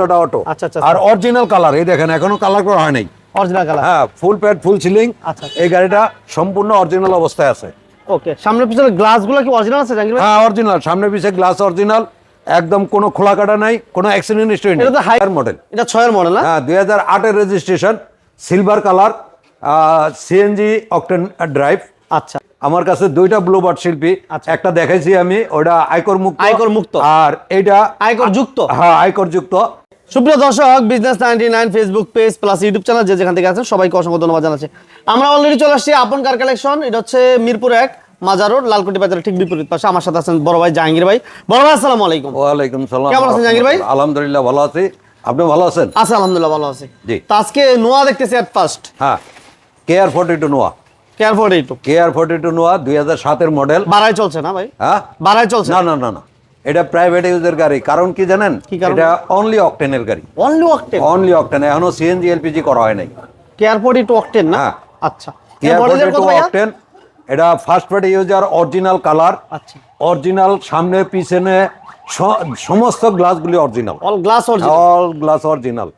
Auto আচ্ছা, আচ্ছা, আর original colour এই দেখেন এখনও কালার করা হয় নাই। অরিজিনাল কালার হ্যাঁ ফুল প্যাড ফুল সিলিং আচ্ছা। এই গাড়িটা সম্পূর্ণ অরিজিনাল অবস্থায় আছে। ওকে সামনে পিছনে গ্লাসগুলো কি অরিজিনাল আছে হ্যাঁ অরিজিনাল সামনে পিছে গ্লাস অরিজিনাল একদম কোনো খোলা কাটা নাই কোনো অ্যাক্সিডেন্ট হিস্টরি নেই। এটা মডেল এটা মডেল না? হ্যাঁ registration silver colour CNG octane drive আচ্ছা। আমার কাছে দুইটা ব্লুবার্ড শিল্পী। আচ্ছা। একটা দেখাইছি আমি ওটা আয়কর মুক্ত। আয়কর মুক্ত। আর এটা আয়কর যুক্ত? হ্যাঁ আয়কর যুক্ত। সুপ্রিয় দর্শক business ninety nine Facebook page plus YouTube channel যে যেখান থেকে আছেন সবাইকে অসংখ্য ধন্যবাদ জানাচ্ছি। আমরা অলরেডি চলে আসছি আপন কার কালেকশন এটা হচ্ছে মিরপুর এক মাজার রোড লালকুটি বাজারের ঠিক বিপরীত পাশে। আমার সাথে আছেন বড় ভাই জাহাঙ্গীর ভাই। বড় ভাই আসসালামু আলাইকুম। ওয়ালাইকুম সালাম। কেমন আছেন জাহাঙ্গীর ভাই? আলহামদুলিল্লাহ ভালো আছি। আপনি ভালো আছেন? আছে আলহামদুলিল্লাহ ভালো আছি। জি। তো আজকে নোয়া দেখতেছি এট ফার্স্ট হ্যাঁ K R forty two Noah. Care Ford two K R forty two Noah দুই হাজার সাতের মডেল বাড়াই চলছে না ভাই? হ্যাঁ? বাড়াই চলছে? না না না না। এটা প্রাইভেট ইউজের গাড়ি। কারণ কি জানেন? এটা অনলি অকটেনের গাড়ি। অনলি অকটেন অনলি অকটেন এখনও সিএনজি এলপিজি করা হয় নাই। কেয়ার ফোর্ড এইটু অকটেন না? হ্যাঁ। আচ্ছা। কে এর আর মডেলের ফোর্টি কত টু অকটেন এটা first party user original colour আচ্ছা। অরিজিনাল সামনে পিছনে সমস্ত গ্লাসগুলি original all glass original all glass original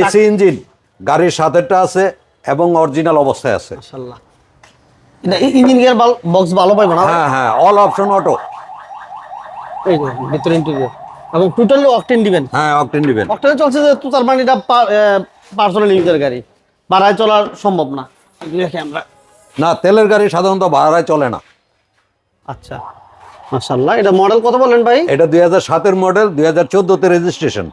AC engine গাড়ির সাথেটা আছে এবং অরিজিনাল অবস্থায় আছে। মাশাআল্লাহ। ইঞ্জিন গিয়ার বক্স ভালো পাইবো না? হ্যাঁ হ্যাঁ। অল অপশন অটো এই যে ভিতরে ইন্টেরিয়র এবং টোটালি অকটেন দিবেন। হ্যাঁ অকটেন দিবেন। অকটেনে চলছে যে তো তার মানে এটা পার্সোনাল ইউজের গাড়ি। বাড়ায় চলা সম্ভব না। দেখি আমরা না তেলের গাড়ি সাধারণত ভাড়ায় চলে না। আচ্ছা। মাশাআল্লাহ এটা মডেল কত বলেন ভাই? এটা দুই হাজার সাতের মডেল দুই হাজার চোদ্দোতে রেজিস্ট্রেশন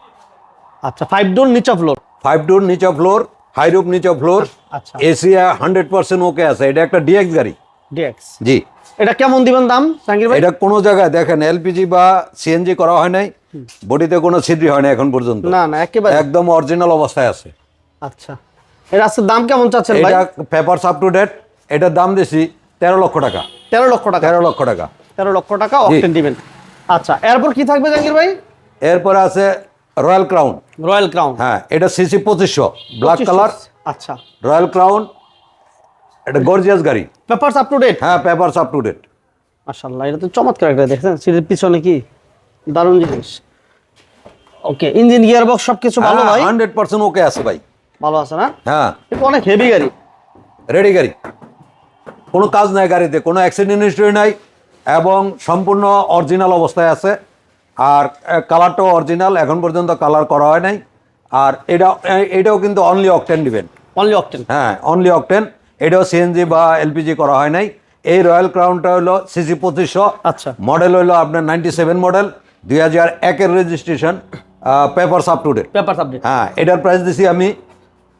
আচ্ছা ফাইভ ডোর নিচা ফ্লোর ফাইভ ডোর নিচা ফ্লোর হাইরুপ নিচা ফ্লোর আচ্ছা। এসি হান্ড্রেড পার্সেন্ট ওকে আছে। এটা একটা ডিএক্স গাড়ি। ডিএক্স জি। এটা কেমন দিবেন দাম জাহাঙ্গীর ভাই? এটা কোনো জায়গায় দেখেন এলপিজি বা সিএনজি করা হয় নাই বডিতে কোনো ছিদ্রি হয় না এখন পর্যন্ত। না না একেবারে। একদম অরিজিনাল অবস্থায় আছে। আচ্ছা। এটা আজকে দাম কেমন চাচ্ছেন ভাই? এটা পেপারস আপ টু ডেট এটার দাম দিছি তেরো লক্ষ টাকা। তেরো লক্ষ টাকা। তেরো লক্ষ টাকা। তেরো লক্ষ টাকা অকটেন দিবেন। আচ্ছা এরপর কি থাকবে জাহাঙ্গীর ভাই? এরপরে আছে রয়্যাল ক্রাউন। Royal crown. হ্যাঁ এটা সিসি পঁচিশশো ব্ল্যাক কালার। আচ্ছা। রয়্যাল ক্রাউন এটা গর্জিয়াস গাড়ি। পেপারস আপ টু ডেট হ্যাঁ পেপারস আপ টু ডেট মাশাআল্লাহ এটা তো চমৎকার একটা দেখছেন? সিটের পিছনে কি? দারুণ জিনিস। ওকে ইঞ্জিন গিয়ার বক্স সবকিছু ভালো ভাই? হান্ড্রেড পার্সেন্ট ওকে আছে ভাই। ভালো আছে না? হ্যাঁ। এটা অনেক হেভি গাড়ি। রেডি গাড়ি। কোনো কাজ নাই গাড়িতে কোনো অ্যাক্সিডেন্ট হিস্টরি নাই এবং সম্পূর্ণ অরিজিনাল অবস্থায় আছে। আর কালারটাও অরিজিনাল এখন পর্যন্ত কালার করা হয় নাই। আর এটা এটাও কিন্তু অনলি অকটেন দিবেন অনলি অকটেন হ্যাঁ অনলি অকটেন এটাও সিএনজি বা এলপিজি করা হয় নাই। এই রয়্যাল ক্রাউনটা হলো সিসি পঁচিশশো। আচ্ছা। মডেল হলো আপনার নাইনটি সেভেন মডেল দুই হাজার একের registration papers up to date paper subject হ্যাঁ এটার প্রাইস দিছি আমি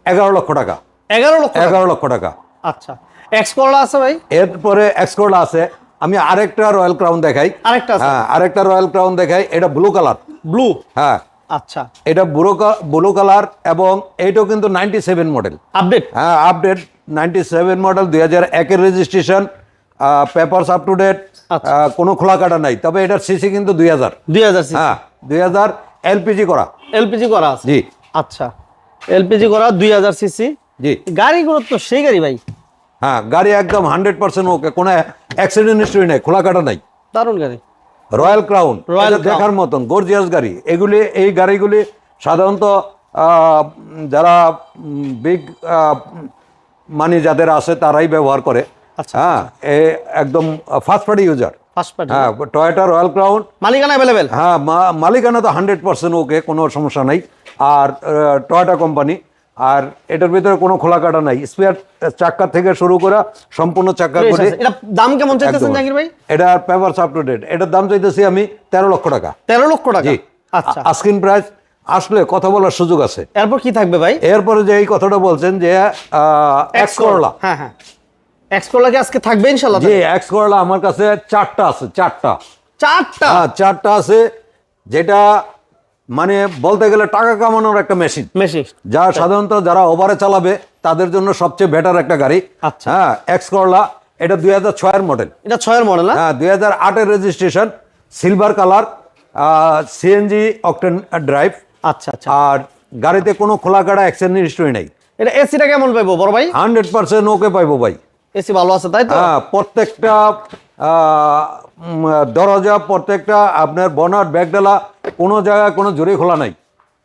এগারো লক্ষ টাকা। এগারো লক্ষ এগারো লক্ষ টাকা। আচ্ছা। এক্স করলা আছে ভাই? এরপরে এক্সকোর্ড আছে। আমি আরেকটা রয়্যাল ক্রাউন দেখাই। আরেকটা হ্যাঁ আরেকটা রয়্যাল ক্রাউন দেখাই। এটা ব্লু কালার ব্লু হ্যাঁ। আচ্ছা। এটা ব্লু ব্লু কালার এবং এইটাও কিন্তু নাইনটি সেভেন মডেল আপডেট হ্যাঁ আপডেট নাইনটি সেভেন মডেল দুই হাজার একের registration papers up to date. কোনো খোলা কাটা নাই। তবে এটার সিসি কিন্তু দুই হাজার। দুই হাজার হ্যাঁ দুই হাজার এলপিজি করা। এলপিজি করা আছে? জি। আচ্ছা। এলপিজি করা দুই হাজার সিসি জি। গাড়িগুলো তো সেই গাড়ি ভাই? হ্যাঁ গাড়ি একদম হান্ড্রেড পার্সেন্ট ওকে কোনো অ্যাক্সিডেন্ট হিস্ট্রি নেই খোলা কাটা নাই। দারুণ গাড়ি। রয়্যাল ক্রাউন রয়্যাল দেখার মতন গর্জিয়াস গাড়ি। এগুলি এই গাড়িগুলি সাধারণত যারা বিগ মানি যাদের আছে তারাই ব্যবহার করে। আচ্ছা, হ্যাঁ একদম ফার্স্ট পার্টি ইউজার হ্যাঁ টয়োটা রয়্যাল ক্রাউন মালিকানা অ্যাভেলেবেল হ্যাঁ মালিকানা তো হান্ড্রেড পার্সেন্ট ওকে কোনো সমস্যা নাই। আর টয়োটা কোম্পানি আর এটার ভিতরে কোনো খোলা কাটা নাই স্পেয়ার চাক্কা থেকে শুরু করে সম্পূর্ণ চাক্কা করে এটা দাম কেমন চাইতেছেন। জাহাঙ্গীর ভাই? এটা পেপার আপ টু ডেট এটার দাম চাইতেছি আমি তেরো লক্ষ টাকা। তেরো লক্ষ টাকা? আচ্ছা। আস্কিন প্রাইস আসলে কথা বলার সুযোগ আছে। এরপর কি থাকবে ভাই? এরপরে যে এই কথাটা বলছেন যে এক্স করলা হ্যাঁ হ্যাঁ। এক্স করলা কি আজকে থাকবে ইনশাল্লাহ যে এক্স করলা আমার কাছে চারটা আছে চারটা। চারটা? হ্যাঁ চারটা আছে যেটা মানে বলতে গেলে টাকা কামানোর একটা মেশিন মেশিন যা সাধারণত যারা ওভারে চালাবে তাদের জন্য সবচেয়ে বেটার একটা গাড়ি। আচ্ছা। হ্যাঁ এক্স করলা এটা দুই হাজার ছয়ের মডেল এটা ছয়ের মডেল হ্যাঁ দুই হাজার আটের registration silver colour CNG octane drive আচ্ছা আচ্ছা। আর গাড়িতে কোনো খোলা কাটা অ্যাক্সিডেন্ট হিস্ট্রি নেই। এটা এসিটা কেমন পাইবো বড় ভাই? হান্ড্রেড পার্সেন্ট ওকে পাইবো ভাই। এসি ভালো আছে তাই তো? হ্যাঁ প্রত্যেকটা দরজা প্রত্যেকটা আপনার বনার ব্যাগডালা কোনো জায়গায় কোনো জোরে খোলা নাই।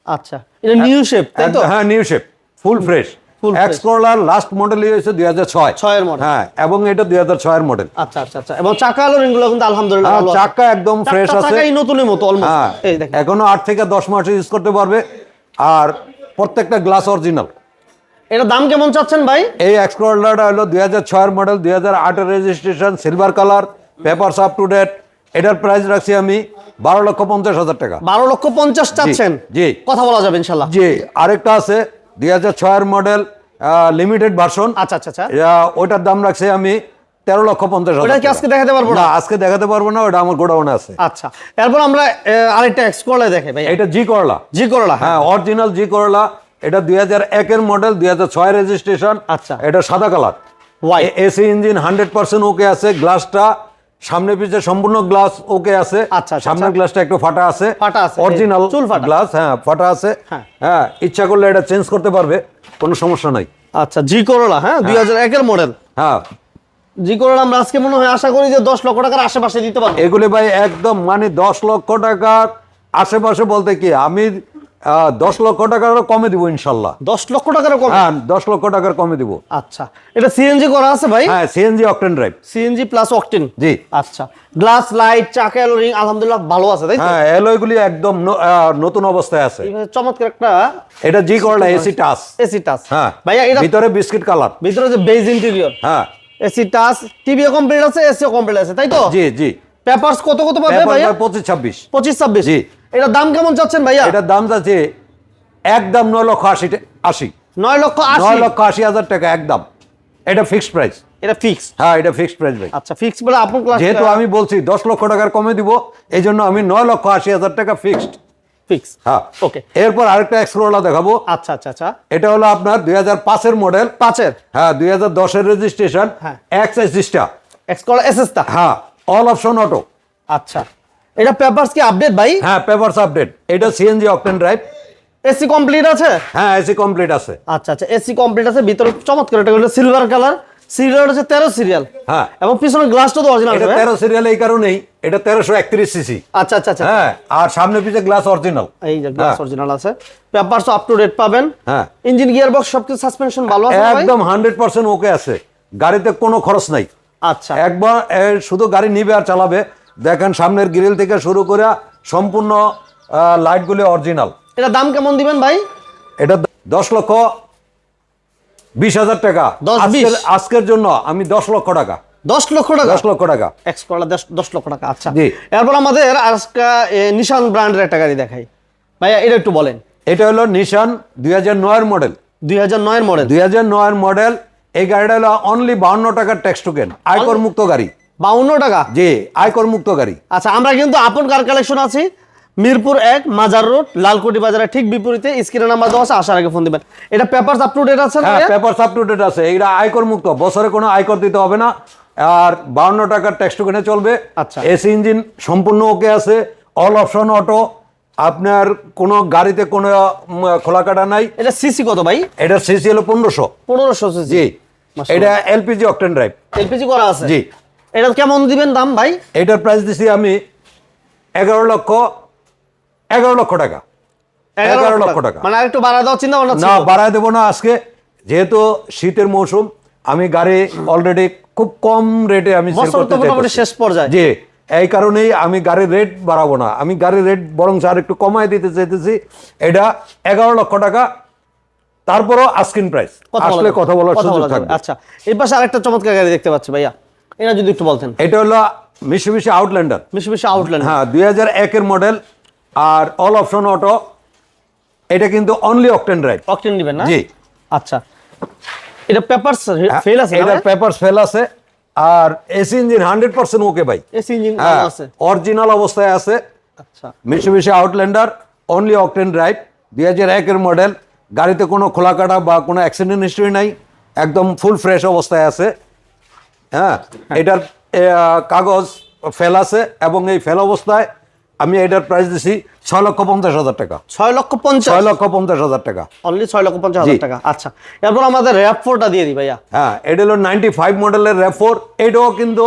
আচ্ছা এটা নিউ শেপ তাই তো? হ্যাঁ new shape full fresh Full fresh। X করলার লাস্ট মডেল হয়েছে দুই হাজার ছয়। ছয়ের model। হ্যাঁ এবং এটা দুই হাজার ছয়ের মডেল আচ্ছা আচ্ছা আচ্ছা এবং চাকা রিংগুলো কিন্তু আলহামদুলিল্লাহ আছে। চাকা একদম ফ্রেশ আছে। নতুনের মতো অলমোস্ট হ্যাঁ এই দেখেন। এখনও আট থেকে দশ মাস ইউজ করতে পারবে। আর প্রত্যেকটা গ্লাস অরিজিনাল এটা দাম কেমন চাচ্ছেন ভাই? এই এক্সকোল্ডারটা হলো দুই হাজার ছয়ের মডেল দুই হাজার আটের registration silver colour papers up to date এটার প্রাইস রাখছি আমি বারো লক্ষ পঞ্চাশ হাজার টাকা। বারো লক্ষ পঞ্চাশ চাচ্ছেন? জি। কথা বলা যাবে ইনশাল্লাহ। জি আরেকটা আছে দুই হাজার ছয়ের মডেল লিমিটেড ভার্সন আচ্ছা আচ্ছা আচ্ছা। ওইটার দাম রাখছি আমি তেরো লক্ষ পঞ্চাশ হাজার। আজকে দেখাতে পারব না? আজকে দেখাতে পারব না ওটা আমার গোডাউনে আছে। আচ্ছা এরপর আমরা আরেকটা এক্সকোলা দেখে ভাই এটা জি করলা জি করলা হ্যাঁ। অরিজিনাল জি করলা এটা দুই হাজার একের মডেল দুই হাজার ছয় রেজিস্ট্রেশন আচ্ছা। এটা সাদা colour. AC engine hundred percent okay আছে গ্লাসটা সামনে পিছে সম্পূর্ণ গ্লাস ওকে আছে। আচ্ছা, আচ্ছা, সামনের গ্লাসটা একটু ফাটা আছে। ফাটা আছে, অরিজিনাল চুল ফাটা। গ্লাস হ্যাঁ ফাটা আছে। হ্যাঁ। হ্যাঁ ইচ্ছা করলে এটা চেঞ্জ করতে পারবে কোনো সমস্যা নাই। আচ্ছা জি করলা হ্যাঁ দুই হাজার একের মডেল হ্যাঁ। জি করলা আমরা আজকে মনে হয় আশা করি যে দশ লক্ষ টাকার আশেপাশে দিতে পারব। এগুলি ভাই একদম মানে দশ লক্ষ টাকার আশেপাশে বলতে কি আমি দশ লক্ষ টাকারও কমে দিব ইনশাল্লাহ। দশ লক্ষ টাকার কম? হ্যাঁ দশ লক্ষ টাকার কমে দিব। আচ্ছা। এটা সিএনজি করা আছে ভাই? হ্যাঁ CNG octane drive CNG plus octane জি। আচ্ছা। গ্লাস লাইট চাকা রিং আলহামদুলিল্লাহ ভালো আছে তাই তো? হ্যাঁ একদম নতুন অবস্থায় আছে। চমৎকার একটা এটা জি করলা এসি টাচ এসি টাচ হ্যাঁ ভাইয়া এটা ভিতরে বিস্কিট কালার ভিতরে যে বেজ ইন্টেরিয়র হ্যাঁ। এসি টাচ টিভিও কমপ্লিট আছে এসিও কমপ্লিট আছে তাই তো? জি জি। পেপারস কত কত পাবে ভাইয়া? প্রায় পঁচিশ ছাব্বিশ। পঁচিশ ছাব্বিশ। জি। এটা দাম কেমন চাচ্ছেন ভাইয়া? এটার দাম যাচ্ছে একদম নয় লক্ষ আশি আশি। নয় লক্ষ নয় লক্ষ আশি হাজার টাকা একদম এটা ফিক্সড প্রাইস এটা ফিক্স হ্যাঁ এটা ফিক্সড প্রাইস ভাই। আচ্ছা ফিক্স বলে আপন ক্লাস যেহেতু আমি বলছি দশ লক্ষ টাকার কমে দিব এই জন্য আমি নয় লক্ষ আশি হাজার টাকা ফিক্সড ফিক্স হ্যাঁ। ওকে এরপর আরেকটা এক্সপ্লোরা দেখাবো। আচ্ছা আচ্ছা আচ্ছা। এটা হলো আপনার দুই হাজার পাঁচের মডেল পাঁচের? হ্যাঁ দুই হাজার দশের রেজিস্ট্রেশন হ্যাঁ। এক্স এসিসটা এক্স কল এসএস টা? হ্যাঁ অল অপশন অটো আচ্ছা। এটা পেপারস কি আপডেট ভাই? হ্যাঁ পেপারস আপডেট এটা CNG octane drive AC complete আছে? হ্যাঁ এসি কমপ্লিট আছে। আচ্ছা আচ্ছা এসি কমপ্লিট আছে ভিতরে চমৎকার এটা হলো সিলভার কালার সিরিয়াল হচ্ছে তেরো সিরিয়াল হ্যাঁ। এবং গ্লাসটা তো অরিজিনাল এটা তেরো সিরিয়াল এই কারণেই এটা তেরোশো একত্রিশ সিসি আচ্ছা আচ্ছা আচ্ছা। হ্যাঁ আর সামনে পিছে গ্লাস অরিজিনাল এই যে গ্লাস অরিজিনাল আছে। পেপারস আপ টু ডেট পাবেন। হ্যাঁ। ইঞ্জিন গিয়ার বক্স সবকিছু সাসপেনশন ভালো আছে একদম হান্ড্রেড পার্সেন্ট ওকে আছে। গাড়িতে কোনো খরচ নাই। আচ্ছা। একবার শুধু গাড়ি নিবে আর চালাবে। দেখেন সামনের গ্রিল থেকে শুরু করে সম্পূর্ণ লাইটগুলি অরিজিনাল এটা দাম কেমন দিবেন ভাই? এটা দশ লক্ষ বিশ হাজার টাকা? আজকের জন্য আমি দশ লক্ষ টাকা। দশ লক্ষ টাকা? দশ লক্ষ টাকা। এক্স করলা দশ লক্ষ টাকা আচ্ছা। এরপর আমাদের আজকে নিশান ব্র্যান্ডের একটা গাড়ি দেখাই। ভাইয়া এটা একটু বলেন। এটা হলো নিশান দুই হাজার নয়ের মডেল দুই হাজার নয়ের মডেল দুই হাজার নয়ের মডেল এই গাড়িটা হলো অনলি বাউন্ন টাকার ট্যাক্স টোকেন আয়কর মুক্ত গাড়ি। বাউন্ন টাকা। জি আয়কর মুক্ত গাড়ি। আচ্ছা আমরা কিন্তু আপন কার কালেকশন আছি? মিরপুর এক মাজার রোড লালকুটি বাজারের ঠিক বিপরীতে। স্ক্রিনে নাম্বার দেওয়া আছে আসার আগে ফোন দিবেন। এটা পেপারস আপ টু ডেট আছে হ্যাঁ ভাইয়া? পেপার আপ টু ডেট আছে। এইটা আয়কর মুক্ত। বছরে কোনো আয়কর দিতে হবে না। আর বাউন্ন টাকার ট্যাক্স টোকেনে চলবে। আচ্ছা। এসি ইঞ্জিন সম্পূর্ণ ওকে আছে। অল অপশন অটো আপনার কোনো গাড়িতে কোনো খোলা কাটা নাই। এটা সিসি কত ভাই? এটা সিসি হলো পনেরোশো। পনেরোশো জি। এটা এলপিজি অকটেন ড্রাইভ এলপিজি করা আছে? জি। এটা কেমন দিবেন দাম ভাই? এটার প্রাইস দিছি আমি এগারো লক্ষ এগারো লক্ষ টাকা। এগারো লক্ষ টাকা। মানে আরেকটু বাড়া দেওয়ার চিন্তা ভাবনা না বাড়ায় দেবো না আজকে। যেহেতু শীতের মৌসুম আমি গাড়ি অলরেডি খুব কম রেটে আমি সেল করতে শেষ পর্যায়ে। জি এই কারণেই আমি গাড়ির রেট বাড়াবো না। আমি গাড়ির রেট বরং আর একটু কমায় দিতে চাইতেছি। এটা এগারো লক্ষ টাকা। তারপরও আস্কিন প্রাইস আসলে কথা বলার সুযোগ থাকবে। আচ্ছা এই পাশে আরেকটা চমৎকার গাড়ি দেখতে পাচ্ছি ভাইয়া। এটা যদি একটু বলতেন। এটা হলো মিশু মিশু আউটল্যান্ডার বেশি বেশি আউটল্যান্ড হ্যাঁ দুই হাজার একের মডেল আর অল অপশন অটো এটা কিন্তু অনলি অকটেন ড্রাইভ অকটেন দিবেন না? জি। আচ্ছা। এটা পেপারস ফেল আছে এটা পেপারস ফেল আছে। আর AC engine hundred percent okay ভাই। এসি ইঞ্জিন হ্যাঁ আছে। অরিজিনাল অবস্থায় আছে। আচ্ছা। মিশু আউটল্যান্ডার অনলি অকটেন ড্রাইভ দুই হাজার একের মডেল গাড়িতে কোনো খোলা কাটা বা কোনো অ্যাক্সিডেন্ট হিস্ট্রি নাই। একদম ফুল ফ্রেশ অবস্থায় আছে। হ্যাঁ? এটার কাগজ ফেল আছে এবং এই ফেল অবস্থায় আমি এটার প্রাইস দিছি ছয় লক্ষ পঞ্চাশ হাজার টাকা। ছয় লক্ষ পঞ্চাশ? ছয় লক্ষ পঞ্চাশ হাজার টাকা। অনলি ছয় লক্ষ পঞ্চাশ হাজার টাকা। আচ্ছা এরপর আমাদের র্যাপ ফোরটা দিয়ে দিই ভাইয়া। হ্যাঁ এটা হলো নাইনটি ফাইভ মডেলের র্যাফোর এটাও কিন্তু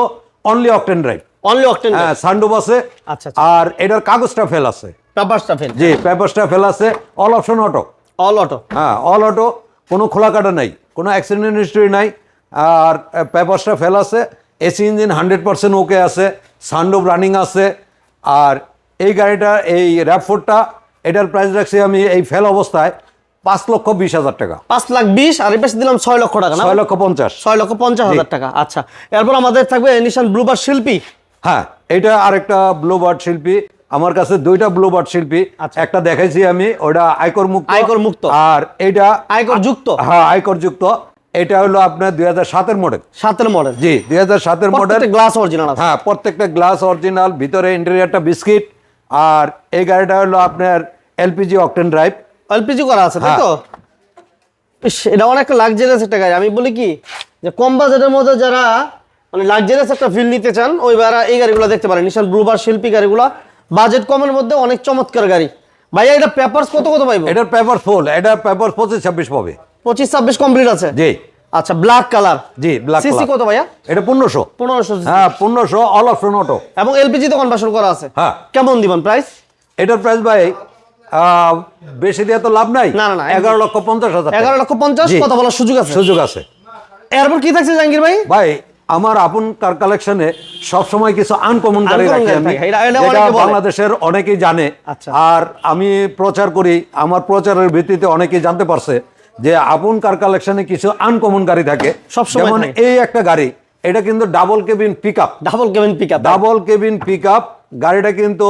only octane drive only octane হ্যাঁ সানডুপ আছে। আচ্ছা, আচ্ছা। আর এটার কাগজটা ফেল আছে। পেপারসটা ফেল। জি পেপারসটা ফেল আছে। All option auto all auto হ্যাঁ অল অটো কোনো খোলা কাটা নাই কোনো অ্যাক্সিডেন্ট হিস্ট্রি নাই। আর পেপারসটা ফেল আছে AC engine hundred percent okay আছে সানডোভ রানিং আছে আর এই গাড়িটা এই র্যাপফোরটা এটার প্রাইস রাখছি আমি এই ফেল অবস্থায় পাঁচ লক্ষ বিশ হাজার টাকা। পাঁচ লাখ বিশ আর পাশে দিলাম ছয় লক্ষ টাকা ছয় লক্ষ পঞ্চাশ। ছয় লক্ষ পঞ্চাশ হাজার টাকা আচ্ছা। এরপর আমাদের থাকবে নিশান ব্লুবার শিল্পী। হ্যাঁ এটা আরেকটা ব্লুবার্ড শিল্পী আমার কাছে দুইটা ব্লুবার্ড শিল্পী আচ্ছা। একটা দেখাইছি আমি ওটা আয়কর মুক্ত আয়কর মুক্ত। আর এটা আয়কর যুক্ত। হ্যাঁ আয়কর যুক্ত। এটা হলো আপনার দুই হাজার সাতের মডেল সাতের মডেল জি দুই হাজার সাতের মডেল গ্লাস অরিজিনাল হ্যাঁ প্রত্যেকটা গ্লাস অরিজিনাল ভিতরে ইন্টেরিয়ারটা বিস্কিট আর এই গাড়িটা হলো আপনার এলপিজি অকটেন ড্রাইভ এলপিজি করা আছে তাই তো? ইস, এটা অনেক লাক্সারিয়াস একটা গাড়ি। আমি বলি কি যে কম বাজেটের মধ্যে যারা মানে লাক্সারিয়াস একটা ফিল নিতে চান ওই বারা এই গাড়িগুলো দেখতে পারেন। নিশান ব্লুবার শিল্পী গাড়িগুলো। বাজেট কমের মধ্যে অনেক চমৎকার গাড়ি। ভাইয়া এটা পেপারস কত কত পাইবো? এটার পেপার ফুল এটা পেপার পঁচিশ ছাব্বিশ পাবে। পঁচিশ ছাব্বিশ কমপ্লিট আছে। জি। আচ্ছা ব্ল্যাক কালার জি ব্ল্যাক সিসি কত ভাইয়া? এটা পনেরোশো। পনেরোশো হ্যাঁ পনেরোশো অল অপশন অটো এবং এলপিজি তো কনভার্সন করা আছে। হ্যাঁ। কেমন দিবেন প্রাইস এটার প্রাইস ভাই বেশি দিয়ে তো লাভ নাই। না, না, না, এগারো লক্ষ পঞ্চাশ হাজার টাকা। এগারো লক্ষ পঞ্চাশ জি। কথা বলার সুযোগ আছে। সুযোগ আছে। এরপর কি থাকছে জাহাঙ্গীর ভাই? ভাই আমার আপন কার কালেকশনে সব সময় কিছু আনকমন গাড়ি রাখি আমি। বাংলাদেশের অনেকেই জানে। আচ্ছা। আর আমি প্রচার করি আমার প্রচারের ভিত্তিতে অনেকেই জানতে পারছে। যে আপন কার কালেকশনে কিছু আনকমন গাড়ি থাকে সবসময় যেমন এই একটা গাড়ি এটা কিন্তু double cabin pick up double cabin pick up double cabin pick up গাড়িটা কিন্তু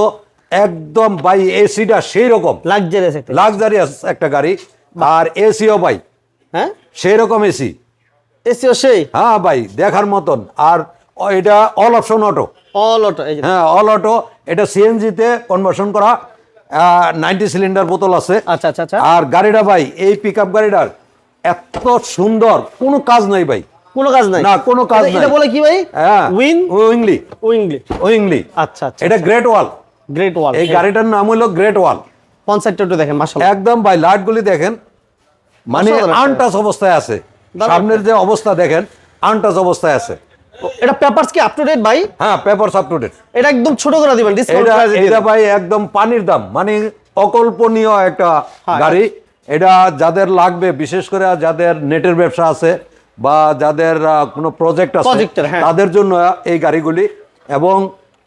একদম বাই এসিটা সেই রকম লাক্সারিয়াস লাক্সারিয়াস একটা গাড়ি আর এসিও বাই হ্যাঁ? সেই রকম এসি এসিও সেই? হ্যাঁ ভাই দেখার মতন। আর এটা all option auto all auto হ্যাঁ অল অটো এটা সিএনজিতে কনভার্সন করা। নাইনটি সিলিন্ডার বোতল আছে। আচ্ছা আচ্ছা আচ্ছা। আর গাড়িটা ভাই এই পিক আপ গাড়িটার এত সুন্দর কোনো কাজ নাই ভাই। কোনো কাজ নাই? না, কোনো কাজ নাই। এটা বলে কি ভাই? হ্যাঁ উইন উইংলি উইংলি উইংলি আচ্ছা আচ্ছা এটা গ্রেট ওয়াল গ্রেট ওয়াল এই গাড়িটার নাম হলো গ্রেট ওয়াল একটু দেখেন মাশাআল্লাহ। একদম ভাই লাইটগুলি দেখেন। মানে। আনটাচ অবস্থায় আছে। সামনের যে অবস্থা দেখেন আনটাচ অবস্থায় আছে। এটা পেপারস কি আপ টু ডেট ভাই? হ্যাঁ পেপারস আপ টু ডেট এটা একদম ছোট করে দিবেন ডিসকাউন্ট এটা প্রাইসে এটা ভাই একদম পানির দাম মানে অকল্পনীয় একটা হ্যাঁ। গাড়ি। এটা যাদের লাগবে বিশেষ করে যাদের নেটের ব্যবসা আছে বা যাদের কোনো প্রজেক্ট আছে হ্যাঁ। তাদের জন্য এই গাড়িগুলি। এবং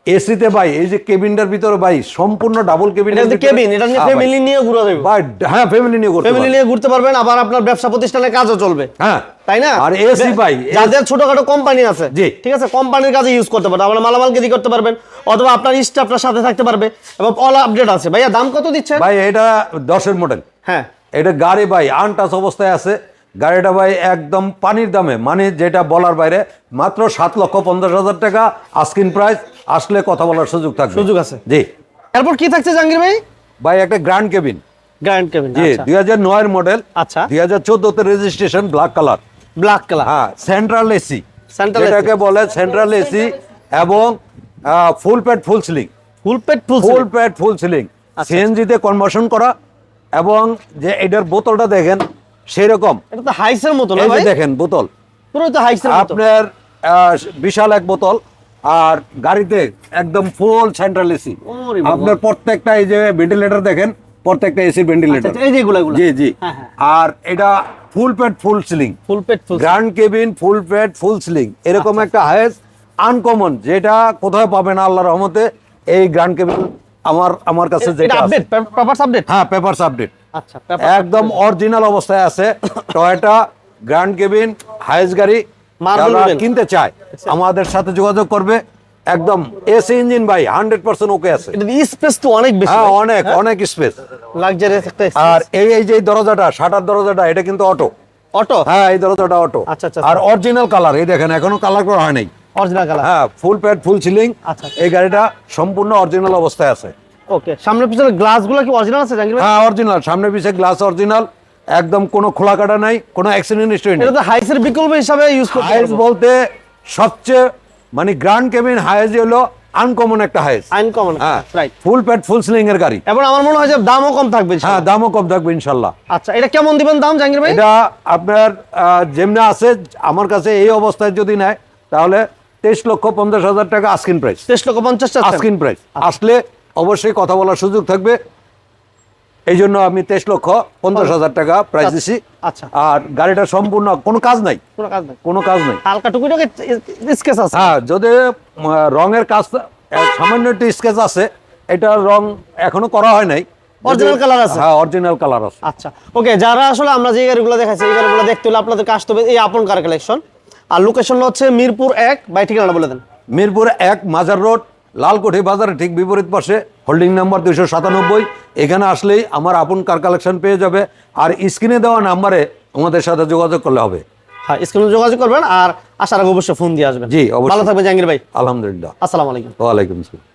এসিতে ভাই এই যে কেবিনটার ভিতরে ভাই সম্পূর্ণ ডাবল কেবিন এটা কেবিন এটা নিয়ে ফ্যামিলি নিয়ে ঘুরে দেবে ভাই হ্যাঁ ফ্যামিলি নিয়ে করতে ফ্যামিলি নিয়ে ঘুরতে পারবেন আবার আপনার ব্যবসা প্রতিষ্ঠানের কাজও চলবে। হ্যাঁ। তাই না? আর এসি ভাই যাদের ছোটখাটো কোম্পানি আছে জি। ঠিক আছে কোম্পানির কাজে ইউজ করতে পারবেন আপনার মালামাল কেজি করতে পারবেন অথবা আপনার স্টাফটার সাথে থাকতে পারবে এবং অল আপডেট আছে। ভাইয়া দাম কত দিচ্ছেন ভাই এটা দশের মডেল হ্যাঁ। এটা গাড়ি ভাই আনটাচ অবস্থায় আছে। গাড়িটা ভাই একদম পানির দামে মানে যেটা বলার বাইরে মাত্র সাত লক্ষ পঞ্চাশ হাজার টাকা আস্কিন প্রাইস আসলে কথা বলার সুযোগ থাকবে। সুযোগ আছে। জি। এরপর কি থাকছে জাহাঙ্গীর ভাই? ভাই একটা গ্র্যান্ড কেবিন গ্র্যান্ড কেবিন জি দুই হাজার নয়ের মডেল আচ্ছা। দুই হাজার চোদ্দতে registration black colour black colour হ্যাঁ সেন্ট্রাল এসি Central যেটাকে বলে সেন্ট্রাল এসি এবং full pad full ceiling full পেট full full pad full ceiling আচ্ছা। সিএনজিতে কনভার্সন করা এবং যে এটার বোতলটা দেখেন সেই রকম এটা তো হাইসের মতো না ভাই? দেখেন বোতল। পুরো তো হাইসের মতো। আপনার বিশাল এক বোতল। আর গাড়িতে একদম ফুল সেন্ট্রাল এসি আপনার প্রত্যেকটা এই যে ভেন্টিলেটর দেখেন প্রত্যেকটা এসি ভেন্টিলেটর আচ্ছা, এই যে জি জি। হ্যাঁ, হ্যাঁ। আর এটা full pad full ceiling full পেট full grand cabin full pad full ceiling এরকম আচ্ছা। একটা হাইস আনকমন যেটা কোথাও পাবেন আল্লাহ রহমতে। এই গ্র্যান্ড কেবিন আমার আমার কাছে যেটা আপডেট পেপারস আপডেট হ্যাঁ পেপারস আপডেট আচ্ছা একদম অরিজিনাল অবস্থায় আছে। টয়োটা গ্র্যান্ড কেবিন হাইস গাড়ি। কিনতে চায় আমাদের সাথে যোগাযোগ করবে। একদম এসি ইঞ্জিন ভাই হান্ড্রেড পার্সেন্ট ওকে আছে। স্পেস তো অনেক বেশি হ্যাঁ অনেক অনেক স্পেস লাক্সারিয়াস একটা আর এই এই যে দরজাটা শাটার দরজাটা এটা কিন্তু অটো অটো হ্যাঁ এই দরজাটা অটো আচ্ছা, আচ্ছা, আর অরিজিনাল কালার এই দেখেন এখনও কালার করা হয় নাই। অরিজিনাল কালার হ্যাঁ ফুল প্যাড ফুল সিলিং আচ্ছা। এই গাড়িটা সম্পূর্ণ অরিজিনাল অবস্থায় আছে। ওকে সামনের পিছনে গ্লাসগুলো কি অরিজিনাল আছে হ্যাঁ অরিজিনাল সামনে পিছে গ্লাস অরিজিনাল একদম কোনো খোলা কাটা নাই কোনো অ্যাক্সিডেন্ট হিস্টরি নেই। এটা তো হাইসের বিকল্প হিসাবে ইউজ করতে হাইস বলতে সবচেয়ে মানে গ্র্যান্ড কেবিন হাইস হলো আনকমন একটা হাইস আনকমন হ্যাঁ right full pad full ceiling এর গাড়ি। এবং আমার মনে হয় যে দামও কম থাকবে হ্যাঁ দামও কম থাকবে ইনশাল্লাহ। আচ্ছা এটা কেমন দিবেন দাম জাহাঙ্গীর ভাই? এটা আপনার যেমনি আছে আমার কাছে এই অবস্থায় যদি নেয় তাহলে তেইশ লক্ষ পঞ্চাশ হাজার টাকা আস্কিন প্রাইস তেইশ লক্ষ পঞ্চাশ আস্কিন প্রাইস আসলে অবশ্যই কথা বলার সুযোগ থাকবে। এই জন্য আমি তেইশ লক্ষ পঞ্চাশ হাজার টাকা প্রাইস দিছি। আচ্ছা। আর গাড়িটা সম্পূর্ণ কোনো কাজ নাই। কোনো কাজ নাই। কোনো কাজ নাই। হালকা টুকিটাকি স্কেচ আছে। হ্যাঁ যদি রঙের কাজ সামান্য একটু স্কেচ আছে এটা রং এখনও করা হয় নাই। Original colour আছে? হ্যাঁ অরিজিনাল কালার আছে। আচ্ছা। ওকে যারা আসলে আমরা যে গাড়িগুলো দেখাচ্ছি এই গাড়িগুলো দেখতে হলে আপনাদেরকে আসতে হবে এই আপন কার কালেকশন আর লোকেশন হচ্ছে মিরপুর এক বাই ঠিকানা বলে দেন। মিরপুর এক মাজার রোড লালকুঠি বাজারের ঠিক বিপরীত পাশে হোল্ডিং নাম্বার দুইশো সাতানব্বই। এখানে আসলেই আমার আপন কার কালেকশন পেয়ে যাবে। আর স্ক্রিনে দেওয়া নাম্বারে আমাদের সাথে যোগাযোগ করলে হবে। হ্যাঁ স্ক্রিনে যোগাযোগ করবেন আর আসার আগে অবশ্যই ফোন দিয়ে আসবেন। জি, অবশ্যই। ভালো থাকবে জাহাঙ্গীর ভাই। আলহামদুলিল্লাহ। আসসালামু আলাইকুম। ওয়ালাইকুম আসসালাম।